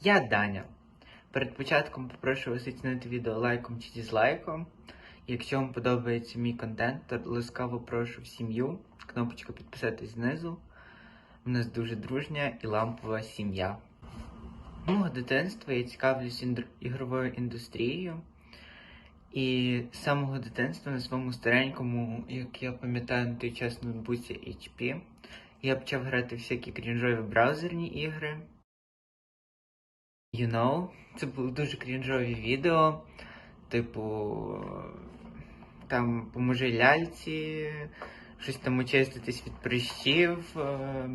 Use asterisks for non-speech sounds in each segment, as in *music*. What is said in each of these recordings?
Я Даня. Перед початком попрошу вас оцінити відео лайком чи дізлайком. Якщо вам подобається мій контент, то ласкаво прошу в сім'ю. Кнопочка підписатись знизу. У нас дуже дружня і лампова сім'я. Мого дитинства я цікавлюсь індр- ігровою індустрією. І з самого дитинства на своєму старенькому, як я пам'ятаю, на той час ноутбуці HP, я почав грати всякі крінжові браузерні ігри. You know, це були дуже крінжові відео. Типу, там поможи ляльці, щось там очиститись від прищів, е,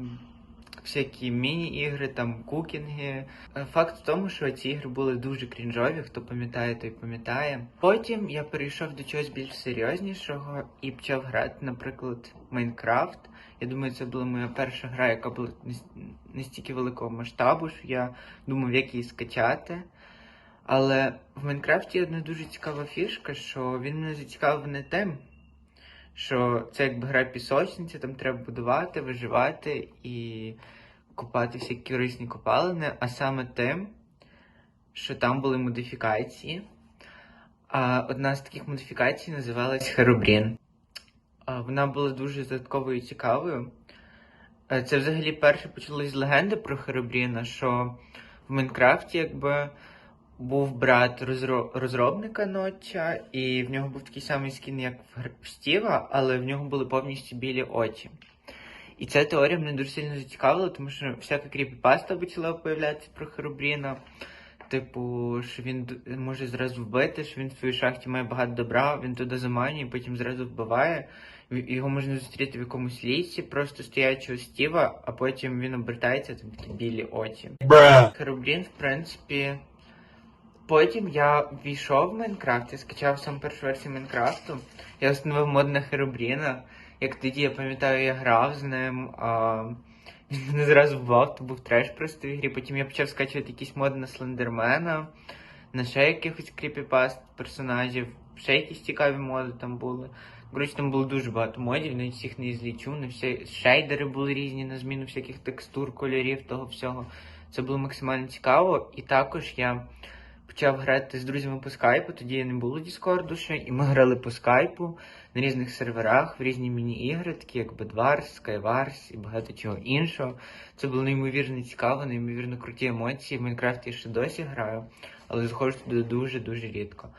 всякі міні-ігри, там кукінги. Е, Факт в тому, що ці ігри були дуже крінжові, хто пам'ятає, той пам'ятає. Потім я перейшов до чогось більш серйознішого і почав грати, наприклад, Майнкрафт. Я думаю, це була моя перша гра, яка була нас- настільки великого масштабу, що я думав, як її скачати. Але в Майнкрафті є одна дуже цікава фішка, що він мене зацікавив не тим, що це якби гра пісочниця, там треба будувати, виживати і купати всякі корисні копалини, а саме тим, що там були модифікації. А одна з таких модифікацій називалась Херобрін. Вона була дуже загадковою і цікавою. Е, Це взагалі перше почалось з легенди про Херобріна, що в Майнкрафті якби був брат розробника Нотча, і в нього був такий самий скін, як в Стіва, але в нього були повністю білі очі. І ця теорія мене дуже сильно зацікавила, тому що всяка кріпіпаста почала появлятися про Херобріна. Типу, що він може зразу вбити, що він в своїй шахті має багато добра, він туди заманює, потім зразу вбиває. Його можна зустріти в якомусь лісі, просто стоячого стіва, а потім він обертається, там такі білі очі. Херобрін, в принципі. Потім я ввійшов в Майнкрафт, я скачав сам першу версію Майнкрафту. Я встановив мод на Херобріна. Як тоді я пам'ятаю, я грав з ним. А... *laughs* Він мене зразу вбивав, то був треш просто в ігрі. Потім я почав скачувати якісь моди на Слендермена, на ще якихось кріпіпаст персонажів, ще якісь цікаві моди там були. Коротше, там було дуже багато модів, навіть всіх не злічу, на всі шейдери були різні на зміну всяких текстур, кольорів, того всього. Це було максимально цікаво. І також я почав грати з друзями по скайпу, тоді не було Діскорду ще, і ми грали по скайпу на різних серверах, в різні міні-ігри, такі як Bedwars, Skywars і багато чого іншого. Це було неймовірно цікаво, неймовірно круті емоції. В Майнкрафті я ще досі граю, але заходжу туди дуже-дуже рідко.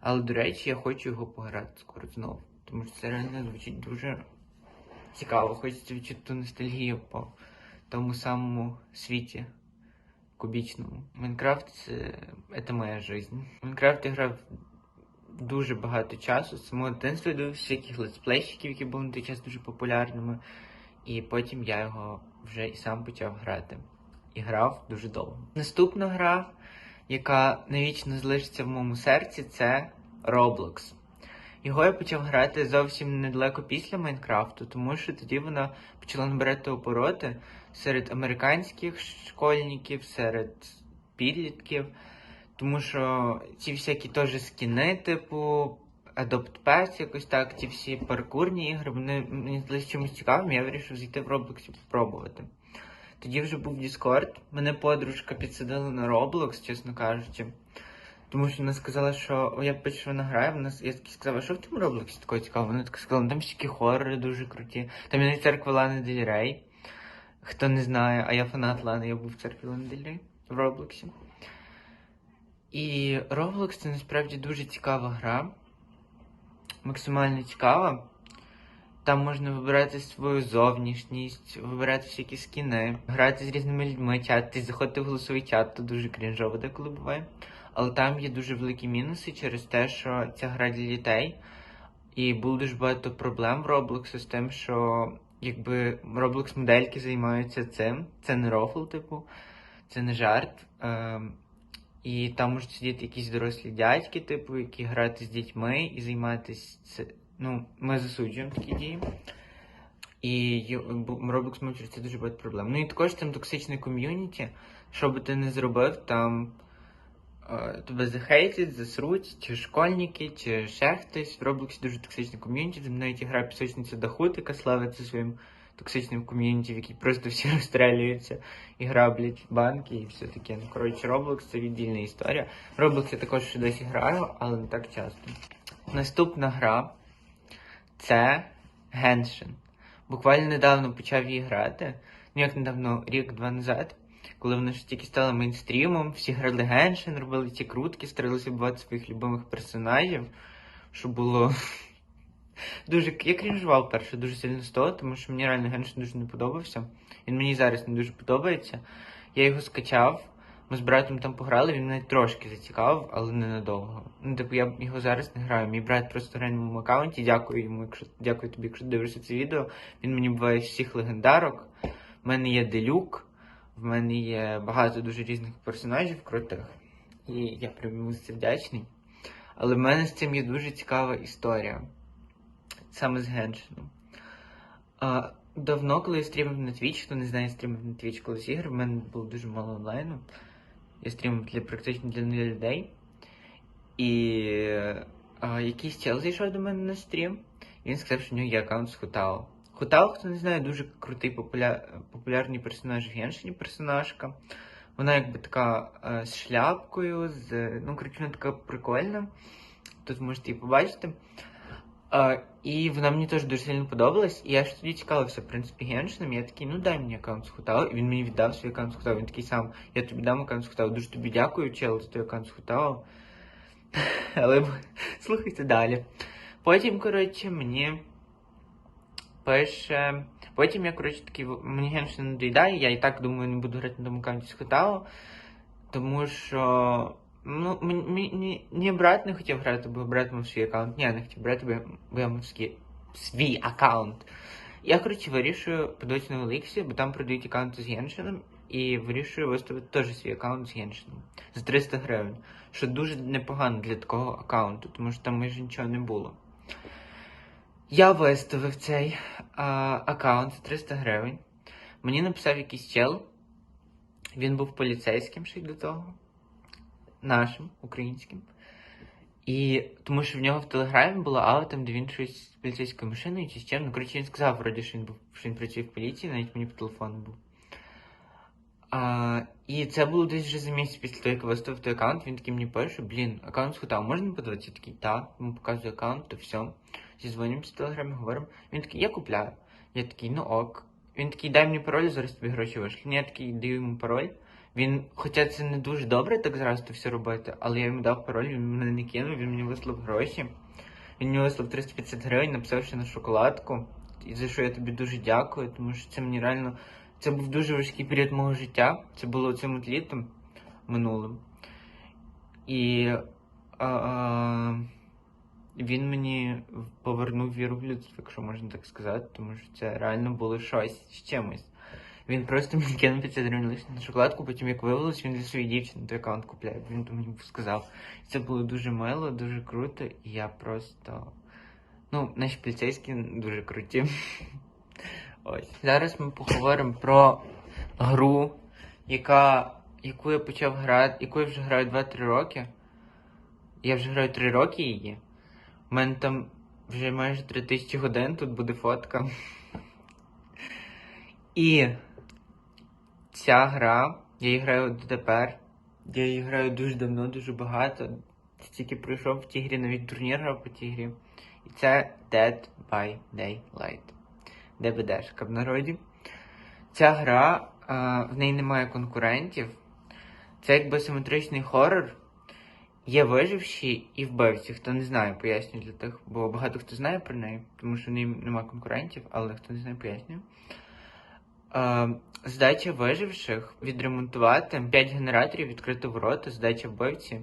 Але, до речі, я хочу його пограти скоро знову, тому що це реально звучить дуже цікаво. Хочеться відчути ту ностальгію по тому самому світі кубічному. Майнкрафт це, моя життя. В Майнкрафт я грав дуже багато часу. З самого дитинства дивився всяких летсплейщиків, які були на той час дуже популярними. І потім я його вже і сам почав грати. І грав дуже довго. Наступна гра, яка навічно залишиться в моєму серці, це Roblox. Його я почав грати зовсім недалеко після Майнкрафту, тому що тоді вона почала набирати обороти серед американських школьників, серед підлітків. Тому що ці всякі теж скіни, типу Adopt Pass, якось так, ці всі паркурні ігри, вони мені здалися чимось цікавим, я вирішив зайти в Roblox і спробувати. Тоді вже був Discord, мене подружка підсадила на Roblox, чесно кажучи. Тому що вона сказала, що «О, я бачу, що вона грає. Вона я сказала, що в тому Роблоксі такого цікавого? Вона така сказала, «Ну, там всякі хорори дуже круті. Там є церква Лани Дель Рей. Хто не знає, а я фанат Лани, я був в церкві Лани Дель Рей в Роблоксі. І Roblox це насправді дуже цікава гра. Максимально цікава. Там можна вибирати свою зовнішність, вибирати всякі скіни, грати з різними людьми, чати, заходити в голосовий чат, то дуже крінжово деколи буває. Але там є дуже великі мінуси через те, що ця гра для дітей. І було дуже багато проблем в Roblox з тим, що якби Roblox модельки займаються цим. Це не рофл, типу, це не жарт. Ем, і там можуть сидіти якісь дорослі дядьки, типу, які грати з дітьми і займатися це. Ну, ми засуджуємо такі дії. І Roblox це дуже багато проблем. Ну і також там токсичне ком'юніті. Що би ти не зробив, там е, тебе захейтять, засруть, чи школьники, чи ще хтось. В Роблоксі дуже токсичне ком'юніті, там навіть гра пісочниця Дахут, яка славиться своїм токсичним ком'юніті, в якій просто всі *laughs* розстрелюються і граблять банки і все таке. Ну, коротше, Roblox це віддільна історія. Roblox я також ще досі граю, але не так часто. Наступна гра це Genshin. Буквально недавно почав її грати. Ну, як недавно, рік-два назад, коли вона ж тільки стала мейнстрімом, всі грали Genshin, робили ці крутки, старалися бувати своїх любимих персонажів, що було *laughs* дуже. Я крінжував перше дуже сильно з того, тому що мені реально Genshin дуже не подобався. Він мені зараз не дуже подобається. Я його скачав. Ми з братом там пограли, він мене трошки зацікавив, але ненадовго. Ну, типу, я його зараз не граю. Мій брат просто грає на моєму аккаунті. Дякую йому, якщо дякую тобі, якщо дивишся це відео. Він мені буває всіх легендарок. В мене є делюк, в мене є багато дуже різних персонажів крутих. І я прям це вдячний. Але в мене з цим є дуже цікава історія. Саме з Геншином. Давно, коли я стрімив на Twitch, хто не знає, стрімив на Twitch колись ігри, в мене було дуже мало онлайну. Я стрімив для практично для нуля людей. І а, якийсь чел зайшов до мене на стрім, і він сказав, що в нього є аккаунт з Хутао. Хутао, хто не знає, дуже крутий популя... популярний персонаж в Геншині персонажка. Вона якби така е, з шляпкою, з. Ну, коротше, вона така прикольна. Тут можете її побачити. Е, і вона мені теж дуже сильно подобалась. І я ж тоді цікавився, в принципі, Геншином. Я такий, ну дай мені аккаунт з Хутао. І він мені віддав свій аккаунт з Хутао. Він такий сам, я тобі дам аккаунт з Хутао. Дуже тобі дякую, чел, за той аккаунт з Хутао. *laughs* Але *laughs* слухайте далі. Потім, коротше, мені пише. Потім я, коротше, такий, мені Геншин не доїдає, я і так думаю, не буду грати на тому аккаунті з Хутао. Тому що. Ну, мені, мені брат не хотів грати, бо брат мав свій аккаунт. Ні, я не хотів брати, бо я, бо я мав свій, свій аккаунт. Я, коротше, вирішую подивитися на Олексі, бо там продають аккаунти з Геншином, і вирішую виставити теж свій аккаунт з Геншином за 300 гривень. Що дуже непогано для такого аккаунту, тому що там майже нічого не було. Я виставив цей а, аккаунт за 300 гривень. Мені написав якийсь чел. Він був поліцейським ще й до того. Нашим, українським. І тому що в нього в телеграмі було аутом, де він щось з поліцейською машиною чи з чим. Ну, коротше, він сказав, вроді, що він був, що він працює в поліції, навіть мені по телефону був. А, і це було десь вже за місяць після того, як той аккаунт, він такий мені пише, блін, аккаунт схотав, можна подивитися? Я такий, так, йому показую аккаунт, то все. Зізвонимося в телеграмі, говоримо. Він такий, я купляю. Я такий, ну ок. Він такий, дай мені пароль, зараз тобі гроші вийшли. Я такий даю йому пароль. Він, хоча це не дуже добре так зразу то все робити, але я йому дав пароль, він мене не кинув, він мені вислав гроші. Він мені вислав 350 гривень, написав ще на шоколадку. І за що я тобі дуже дякую, тому що це мені реально. Це був дуже важкий період мого життя. Це було цим літом минулим. І він мені повернув віру в людство, якщо можна так сказати, тому що це реально було щось з чимось. Він просто мені кинув 50 гривень лише на шоколадку, потім як виявилось, він для своєї дівчини той аккаунт купляє. Він то мені сказав. Це було дуже мило, дуже круто, і я просто. Ну, наші поліцейські дуже круті. Ось. Зараз ми поговоримо про гру, яка, яку я почав грати, яку я вже граю 2-3 роки. Я вже граю 3 роки її. У мене там вже майже 3000 годин, тут буде фотка. І ця гра, я її граю дотепер. Я її граю дуже давно, дуже багато. Тільки пройшов в тій грі, навіть турнір грав по тій грі. І це Dead by Daylight. ДБДшка в народі. Ця гра, а, в неї немає конкурентів. Це якби симетричний хорор. Є виживші і вбивці. Хто не знає, пояснюю для тих, бо багато хто знає про неї, тому що в неї немає конкурентів, але хто не знає, пояснюю. А, задача виживших відремонтувати 5 генераторів, відкрити ворота, задача вбивці,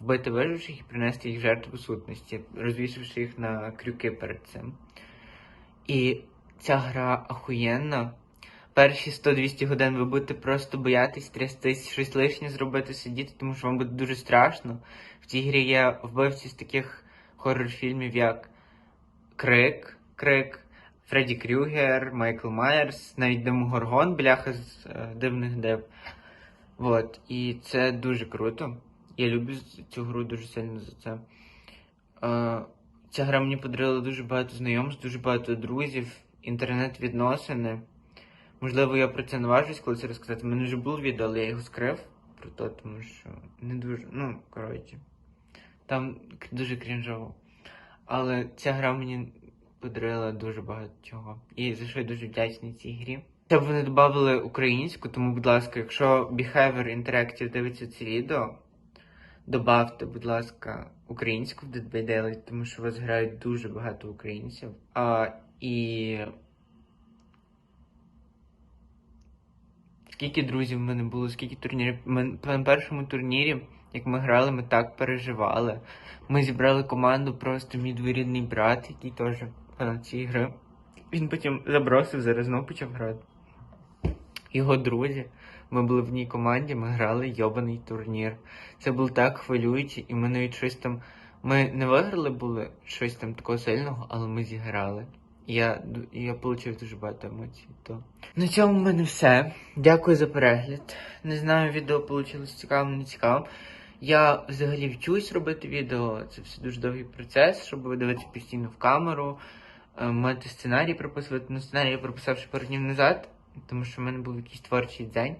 вбити виживших і принести їх жертву сутності, розвісивши їх на крюки перед цим. І ця гра ахуєнна. Перші 100-200 годин ви будете просто боятись, трястись, щось лишнє зробити, сидіти, тому що вам буде дуже страшно. В цій грі є вбивці з таких хоррор-фільмів, як Крик, Крик, Фредді Крюгер, Майкл Майерс, навіть Демогоргон, бляха з е, дивних дев. Вот. І це дуже круто. Я люблю цю гру дуже сильно за це. Е, Ця гра мені подарила дуже багато знайомств, дуже багато друзів. Інтернет-відносини. Можливо, я про це наважусь колись розказати. Мене вже було відео, але я його скрив про то, тому що не дуже. Ну, коротше. Там дуже крінжово. Але ця гра мені подарила дуже багато чого. І за що я дуже вдячний цій грі. Щоб вони додали українську, тому, будь ласка, якщо Behavior Interactive дивиться це відео, добавте, будь ласка, українську в Dead by Daylight, тому що вас грають дуже багато українців. А, і скільки друзів в мене було, скільки турнірів. Ми, на першому турнірі, як ми грали, ми так переживали. Ми зібрали команду, просто мій двоюрідний брат, який теж фанат цієї гри. Він потім забросив, зараз знову почав грати. Його друзі. Ми були в одній команді, ми грали йобаний турнір. Це було так хвилююче, і ми навіть щось там. Ми не виграли були щось там такого сильного, але ми зіграли. Я, я отримав дуже багато емоцій. То. На цьому в мене все. Дякую за перегляд. Не знаю, відео вийшло цікавим, не цікавим. Я взагалі вчусь робити відео. Це все дуже довгий процес, щоб ви дивитися постійно в камеру, е, мати сценарій прописувати. Ну, сценарій я прописав ще пару днів назад, тому що в мене був якийсь творчий день.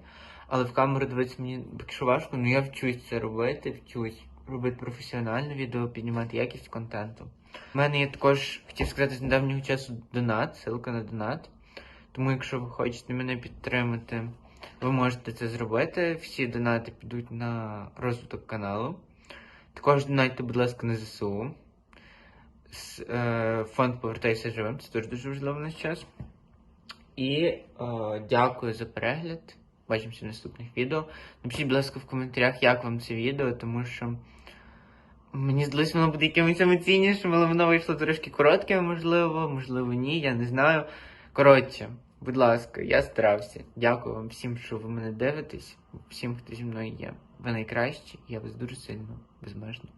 Але в камеру дивитися мені поки що важко, ну я вчусь це робити, вчусь робити професіональне відео, піднімати якість контенту. У мене є також, хотів сказати, з недавнього часу донат, ссылка на донат. Тому, якщо ви хочете мене підтримати, ви можете це зробити. Всі донати підуть на розвиток каналу. Також донайте, будь ласка, на ЗСУ. Е, Фонд повертайся живим, це теж дуже важливо в наш час. І е, дякую за перегляд. Бачимося в наступних відео. Напишіть, будь ласка, в коментарях, як вам це відео, тому що мені здалося, воно буде якимось емоційнішим, але воно вийшло трошки коротке, можливо, можливо, ні, я не знаю. Коротше, будь ласка, я старався. Дякую вам всім, що ви мене дивитесь, всім, хто зі мною є. Ви найкращі, я вас дуже сильно, безмежно